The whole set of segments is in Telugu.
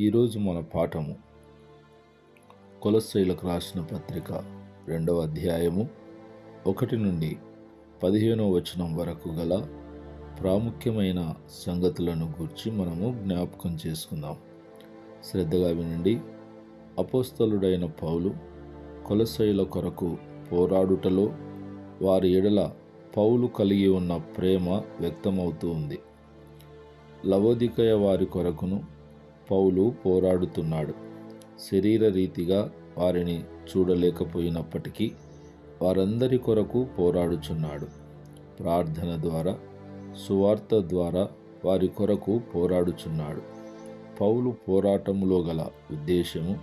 ఈరోజు మన పాఠము కొలస్ట్రైలకు రాసిన పత్రిక రెండవ అధ్యాయము ఒకటి నుండి పదిహేనవ వచనం వరకు గల ప్రాముఖ్యమైన సంగతులను గూర్చి మనము జ్ఞాపకం చేసుకుందాం. శ్రద్ధగా వినండి. అపోస్తలుడైన పౌలు కొలసైల కొరకు పోరాడుటలో వారి ఎడల పౌలు కలిగి ఉన్న ప్రేమ వ్యక్తమవుతూ ఉంది. లవోదికయ వారి కొరకును పౌలు పోరాడుతున్నాడు. శరీర రీతిగా వారిని చూడలేకపోయినప్పటికీ వారందరి కొరకు పోరాడుచున్నాడు. ప్రార్థన ద్వారా సువార్త ద్వారా వారి కొరకు పోరాడుచున్నాడు. పౌలు పోరాటములో గల ఉద్దేశము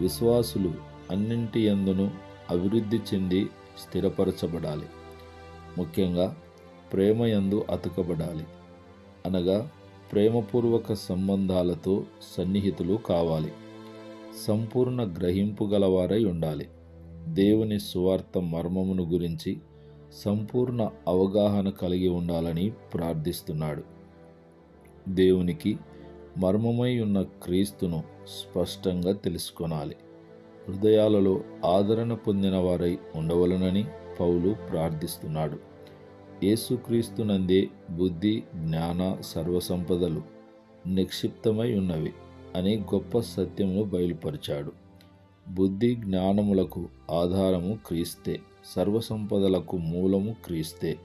విశ్వాసులు అన్నింటి ఎందును అభివృద్ధి చెంది స్థిరపరచబడాలి. ముఖ్యంగా ప్రేమ యందు అతుకబడాలి. అనగా ప్రేమపూర్వక సంబంధాలతో సన్నిహితులు కావాలి. సంపూర్ణ గ్రహింపు గలవారై ఉండాలి. దేవుని సువార్త మర్మమును గురించి సంపూర్ణ అవగాహన కలిగి ఉండాలని ప్రార్థిస్తున్నాడు. దేవునికి మర్మమై ఉన్న క్రీస్తును స్పష్టంగా తెలుసుకొనాలి. హృదయాలలో ఆదరణ పొందిన వారై ఉండవలనని పౌలు ప్రార్థిస్తున్నాడు. యేసుక్రీస్తునందే బుద్ధి జ్ఞాన సర్వసంపదలు నిక్షిప్తమై ఉన్నవి అని గొప్ప సత్యమును బయలుపరిచాడు. బుద్ధి జ్ఞానములకు ఆధారము క్రీస్తే సర్వసంపదలకు మూలము క్రీస్తే.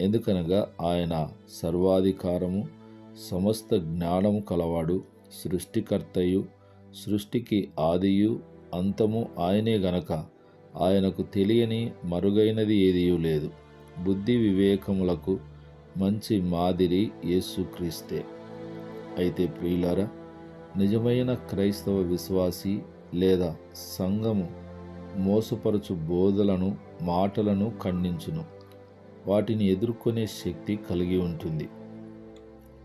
ఎందుకనగా ఆయన సర్వాధికారము సమస్త జ్ఞానము కలవాడు సృష్టికర్తయు సృష్టికి ఆదియు అంతము ఆయనే గనక. ఆయనకు తెలియని మరుగైనది ఏదియూ లేదు. బుద్ధి వివేకములకు మంచి మాదిరి యేసుక్రీస్తే అయితే ప్రియులారా నిజమైన క్రైస్తవ విశ్వాసి లేదా సంఘము మోసపరచు బోధలను మాటలను ఖండించును. వాటిని ఎదుర్కొనే శక్తి కలిగి ఉంటుంది.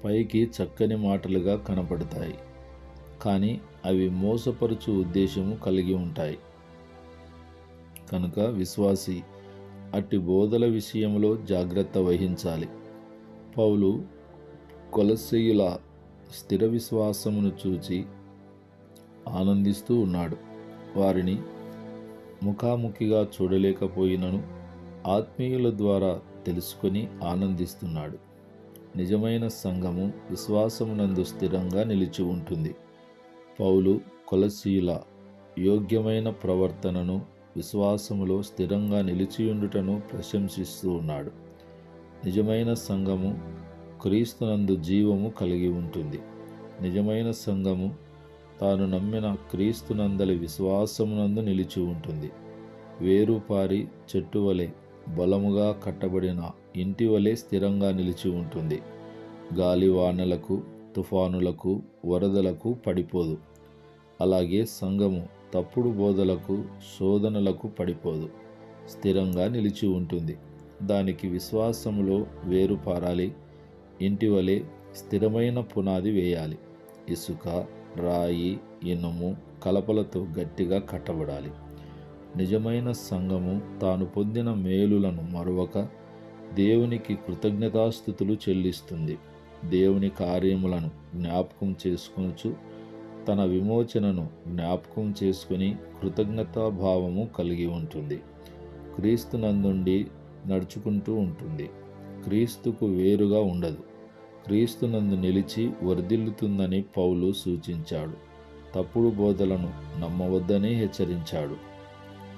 పైకి చక్కని మాటలుగా కనపడతాయి. కానీ అవి మోసపరచు ఉద్దేశము కలిగి ఉంటాయి. కనుక విశ్వాసి అట్టి బోధల విషయంలో జాగ్రత్త వహించాలి. పౌలు కొలసీయుల స్థిర విశ్వాసమును చూచి ఆనందిస్తూ ఉన్నాడు. వారిని ముఖాముఖిగా చూడలేకపోయినను ఆత్మీయుల ద్వారా తెలుసుకొని ఆనందిస్తున్నాడు. నిజమైన సంఘము విశ్వాసమునందు స్థిరంగా నిలిచి ఉంటుంది. పౌలు కొలసీయుల యోగ్యమైన ప్రవర్తనను విశ్వాసములో స్థిరంగా నిలిచియుండుటను ప్రశంసిస్తూ ఉన్నాడు. నిజమైన సంఘము క్రీస్తునందు జీవము కలిగి ఉంటుంది. నిజమైన సంఘము తాను నమ్మిన క్రీస్తునందలి విశ్వాసమునందు నిలిచి ఉంటుంది. వేరు పారి చెట్టు వలె బలముగా కట్టబడిన ఇంటి వలె స్థిరంగా నిలిచి ఉంటుంది. గాలి వానలకు తుఫానులకు వరదలకు పడిపోదు. అలాగే సంఘము తప్పుడు బోధలకు శోధనలకు పడిపోదు. స్థిరంగా నిలిచి ఉంటుంది. దానికి విశ్వాసములో వేరు పారాలి. ఇంటి వలె స్థిరమైన పునాది వేయాలి. ఇసుక రాయి ఇనుము కలపలతో గట్టిగా కట్టబడాలి. నిజమైన సంఘము తాను పొందిన మేలులను మరొక దేవునికి కృతజ్ఞతాస్థుతులు చెల్లిస్తుంది. దేవుని కార్యములను జ్ఞాపకం చేసుకొనుచు తన విమోచనను జ్ఞాపకం చేసుకుని కృతజ్ఞతాభావము కలిగి ఉంటుంది. క్రీస్తునందుండి నడుచుకుంటూ ఉంటుంది. క్రీస్తుకు వేరుగా ఉండదు. క్రీస్తునందు నిలిచి వర్ధిల్లుతుందని పౌలు సూచించాడు. తప్పుడు బోధలను నమ్మవద్దని హెచ్చరించాడు.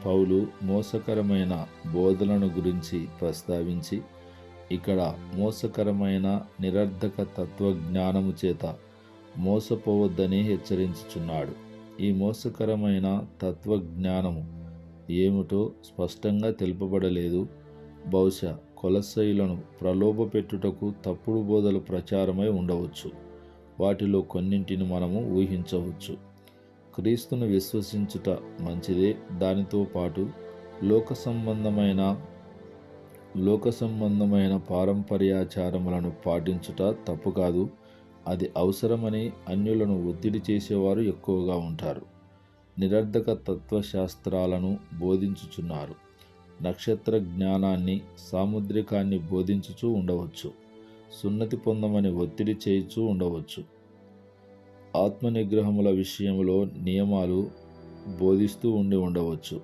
పౌలు మోసకరమైన బోధలను గురించి ప్రస్తావించి ఇక్కడ మోసకరమైన నిరర్ధక తత్వజ్ఞానము చేత మోసపోవద్దని హెచ్చరించుచున్నాడు. ఈ మోసకరమైన తత్వజ్ఞానము ఏమిటో స్పష్టంగా తెలుపబడలేదు. బహుశా కొలసైలను ప్రలోభపెట్టుటకు తప్పుడు బోధలు ప్రచారమై ఉండవచ్చు. వాటిలో కొన్నింటిని మనము ఊహించవచ్చు. క్రీస్తును విశ్వసించుట మంచిదే. దానితో పాటు లోక సంబంధమైన లోక సంబంధమైన పారంపర్యాచారములను పాటించుట తప్పు కాదు. అది అవసరమని అన్యులను ఒత్తిడి చేసేవారు ఎక్కువగా ఉంటారు. నిరర్ధక తత్వశాస్త్రాలను బోధించుచున్నారు. నక్షత్ర జ్ఞానాన్ని సాముద్రికాన్ని బోధించుచూ ఉండవచ్చు. సున్నతి పొందమని ఒత్తిడి చేయుచూ ఉండవచ్చు. ఆత్మ నిగ్రహముల విషయంలో నియమాలు బోధిస్తూ ఉండి ఉండవచ్చు.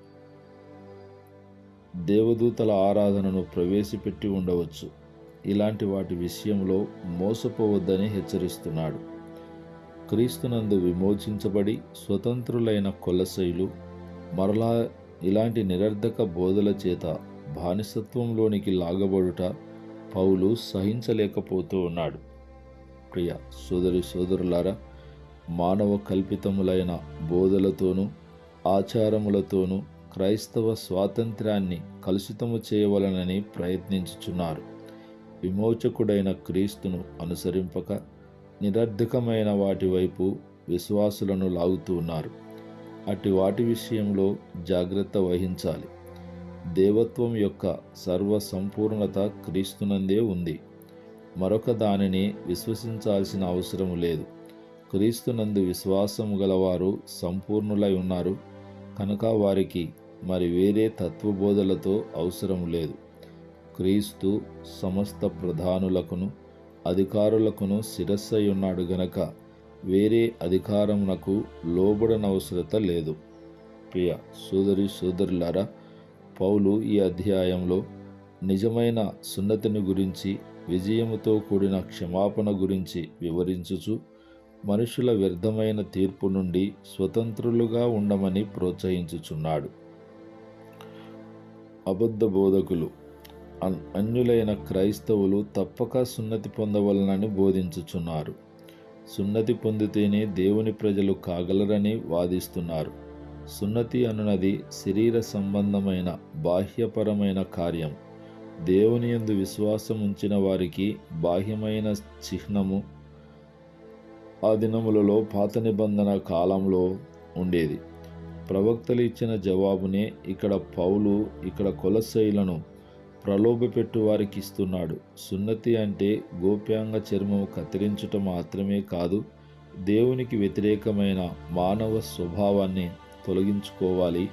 దేవదూతల ఆరాధనను ప్రవేశపెట్టి ఉండవచ్చు. ఇలాంటి వాటి విషయంలో మోసపోవద్దని హెచ్చరిస్తున్నాడు. క్రీస్తునందు విమోచించబడి స్వతంత్రులైన కొలసైలు మరలా ఇలాంటి నిరర్ధక బోధల చేత బానిసత్వంలోనికి లాగబడుట పౌలు సహించలేకపోతూ ఉన్నాడు. ప్రియ సోదరి సోదరులారా మానవ కల్పితములైన బోధలతోనూ ఆచారములతోనూ క్రైస్తవ స్వాతంత్రాన్ని కలుషితము చేయవలనని ప్రయత్నించుచున్నారు. విమోచకుడైన క్రీస్తును అనుసరింపక నిరర్ధకమైన వాటి వైపు విశ్వాసులను లాగుతూ ఉన్నారు. అట్టి వాటి విషయంలో జాగ్రత్త వహించాలి. దేవత్వం యొక్క సర్వ సంపూర్ణత క్రీస్తునందే ఉంది. మరొక దానిని విశ్వసించాల్సిన అవసరం లేదు. క్రీస్తునందు విశ్వాసం గలవారు సంపూర్ణులై ఉన్నారు. కనుక వారికి మరి వేరే తత్వబోధలతో అవసరం లేదు. క్రీస్తు సమస్త ప్రధానులకును అధికారులకును శిరస్సై ఉన్నాడు గనక వేరే అధికారమునకు లోబడనవసరత లేదు. ప్రియ సోదరి సోదరులారా పౌలు ఈ అధ్యాయంలో నిజమైన సున్నతిని గురించి విజయముతో కూడిన క్షమాపణ గురించి వివరించుచు మనుషుల వ్యర్థమైన తీర్పు నుండి స్వతంత్రులుగా ఉండమని ప్రోత్సహించుచున్నాడు. అబద్ధ బోధకులు అన్యులైన క్రైస్తవులు తప్పక సున్నతి పొందవలనని బోధించుచున్నారు. సున్నతి పొందితేనే దేవుని ప్రజలు కాగలరని వాదిస్తున్నారు. సున్నతి అనునది శరీర సంబంధమైన బాహ్యపరమైన కార్యం. దేవుని యందు విశ్వాసం ఉంచిన వారికి బాహ్యమైన చిహ్నము ఆ దినములలో పాత నిబంధన కాలంలో ఉండేది. ప్రవక్తలు ఇచ్చిన జవాబునే ఇక్కడ పౌలు ఇక్కడ కొలశైలను ప్రలోభపెట్టు వారికి ఇస్తున్నాడు సున్నతి అంటే గోప్యాంగ చర్మము కత్తిరించుట మాత్రమే కాదు దేవునికి వ్యతిరేకమైన మానవ స్వభావాన్ని తొలగించుకోవాలి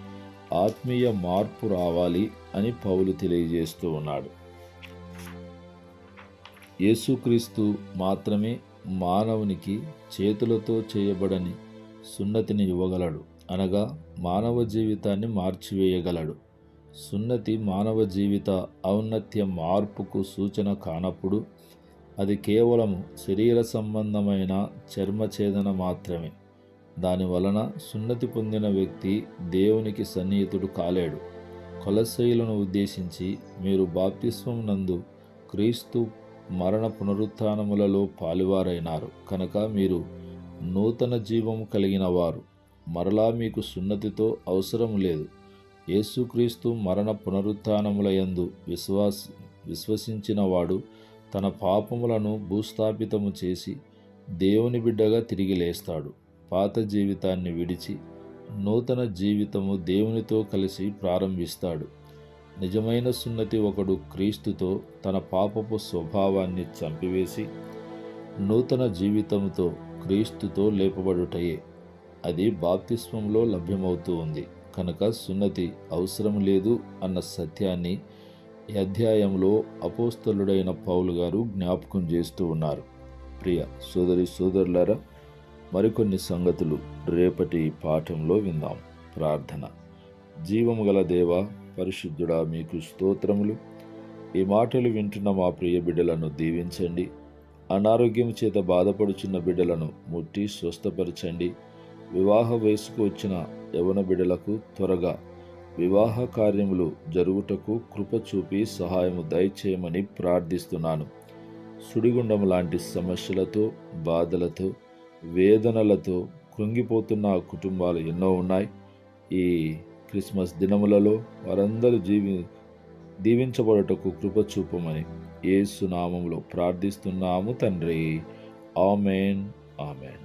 ఆత్మీయ మార్పు రావాలి అని పౌలు తెలియజేస్తూ ఉన్నాడు. యేసుక్రీస్తు మాత్రమే మానవునికి చేతులతో చేయబడని సున్నతిని ఇవ్వగలడు. అనగా మానవ జీవితాన్ని మార్చివేయగలడు. సున్నతి మానవ జీవిత ఔన్నత్య మార్పుకు సూచన కానప్పుడు అది కేవలము శరీర సంబంధమైన చర్మఛేదన మాత్రమే. దాని వలన సున్నతి పొందిన వ్యక్తి దేవునికి సన్నిహితుడు కాలేడు. కొలశైలను ఉద్దేశించి మీరు బాప్తిస్వం నందు క్రీస్తు మరణ పునరుత్థానములలో పాలువారైనారు. కనుక మీరు నూతన జీవము కలిగిన వారు. మరలా మీకు సున్నతితో అవసరం లేదు. యేసుక్రీస్తు మరణ పునరుత్నములయందు విశ్వాస విశ్వసించినవాడు తన పాపములను భూస్థాపితము చేసి దేవుని బిడ్డగా తిరిగి లేస్తాడు. పాత జీవితాన్ని విడిచి నూతన జీవితము దేవునితో కలిసి ప్రారంభిస్తాడు. నిజమైన సున్నతి ఒకడు క్రీస్తుతో తన పాపపు స్వభావాన్ని చంపివేసి నూతన జీవితంతో క్రీస్తుతో లేపబడుటయే. అది బాప్తిస్వంలో లభ్యమవుతూ ఉంది. కనుక సున్నతి అవసరం లేదు అన్న సత్యాన్ని ఈ అధ్యాయంలో అపోస్తలుడైన పౌలు గారు జ్ఞాపకం చేస్తూ ఉన్నారు. ప్రియ సోదరి సోదరులారా మరికొన్ని సంగతులు రేపటి పాఠంలో విందాం. ప్రార్థన. జీవము గల దేవ పరిశుద్ధుడా మీకు స్తోత్రములు. ఈ మాటలు వింటున్న మా ప్రియ బిడ్డలను దీవించండి. అనారోగ్యం చేత బాధపడుచున్న బిడ్డలను ముట్టి స్వస్థపరచండి. వివాహ వయసుకు వచ్చిన యవన బిడలకు త్వరగా వివాహ కార్యములు జరుగుటకు కృప చూపి సహాయము దయచేయమని ప్రార్థిస్తున్నాను. సుడిగుండం లాంటి సమస్యలతో బాధలతో వేదనలతో కృంగిపోతున్న కుటుంబాలు ఎన్నో ఉన్నాయి. ఈ క్రిస్మస్ దినములలో వారందరూ జీవి దీవించబడటకు కృప చూపమని ఏసు ప్రార్థిస్తున్నాము తండ్రి. ఆమెన్. ఆమెన్.